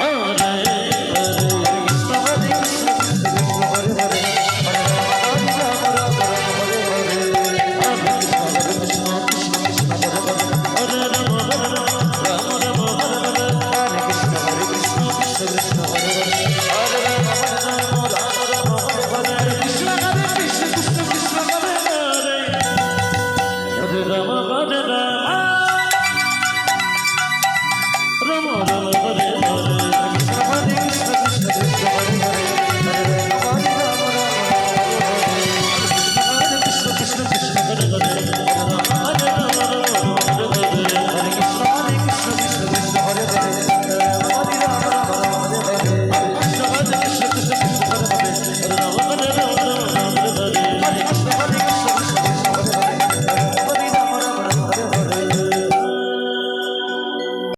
Hare